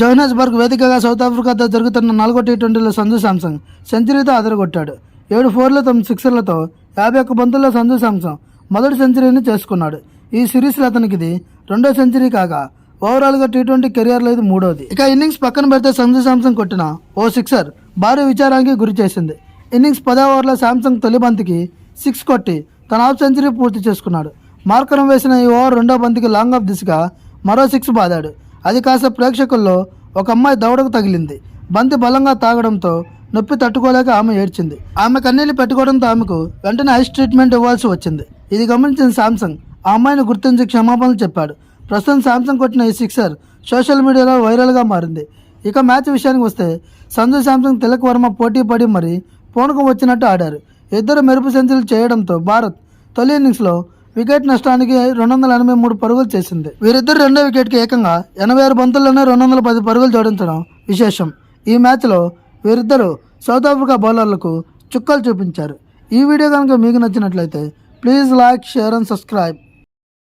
జోహనస్బర్గ్ వేదికగా సౌత్ ఆఫ్రికాతో జరుగుతున్న నాలుగో టీ ట్వంటీలో సంజు శాంసంగ్ సెంచరీతో అదరగొట్టాడు. ఏడు ఫోర్లు తొమ్మిది సిక్సర్లతో యాభై ఒక్క బంతుల్లో సంజు శాంసంగ్ మొదటి సెంచరీని చేసుకున్నాడు. ఈ సిరీస్లో అతనికి ఇది రెండో సెంచరీ కాగా ఓవరాల్గా టీ ట్వంటీ కెరియర్లో ఇది మూడోది. ఇక ఇన్నింగ్స్ పక్కన పెడితే సంజు శాంసంగ్ కొట్టిన ఓ సిక్సర్ భారీ విచారానికి గురి చేసింది. ఇన్నింగ్స్ పదో ఓవర్లో శాంసంగ్ తొలి బంతికి సిక్స్ కొట్టి తన హాఫ్ సెంచరీ పూర్తి చేసుకున్నాడు. మార్కరం వేసిన ఈ ఓవర్ రెండో బంతికి లాంగ్ ఆఫ్ దిశగా మరో సిక్స్ బాదాడు. అది కాస్త ప్రేక్షకుల్లో ఒక అమ్మాయి దవడకు తగిలింది. బంతి బలంగా తాగడంతో నొప్పి తట్టుకోలేక ఆమె ఏడ్చింది. ఆమె కన్నీళ్ళు పెట్టుకోవడంతో ఆమెకు వెంటనే ఐస్ ట్రీట్మెంట్ ఇవ్వాల్సి వచ్చింది. ఇది గమనించిన శాంసంగ్ ఆ అమ్మాయిని గుర్తించి క్షమాపణలు చెప్పాడు. ప్రస్తుతం శాంసంగ్ కొట్టిన ఈ సిక్సర్ సోషల్ మీడియాలో వైరల్గా మారింది. ఇక మ్యాచ్ విషయానికి వస్తే సంజు శాంసంగ్ తిలక్ వర్మ పోటీ పడి మరి పూనకం వచ్చినట్టు ఆడారు. ఇద్దరు మెరుపు సెంచరీలు చేయడంతో భారత్ తొలి ఇన్నింగ్స్లో వికెట్ నష్టానికి రెండు వందల ఎనభై మూడు పరుగులు చేసింది. వీరిద్దరు రెండో వికెట్కి ఏకంగా ఎనభై ఆరు బంతుల్లోనే రెండు వందల పది పరుగులు జోడించడం విశేషం. ఈ మ్యాచ్లో వీరిద్దరూ సౌత్ ఆఫ్రికా బౌలర్లకు చుక్కలు చూపించారు. ఈ వీడియో కనుక మీకు నచ్చినట్లయితే please like share and subscribe.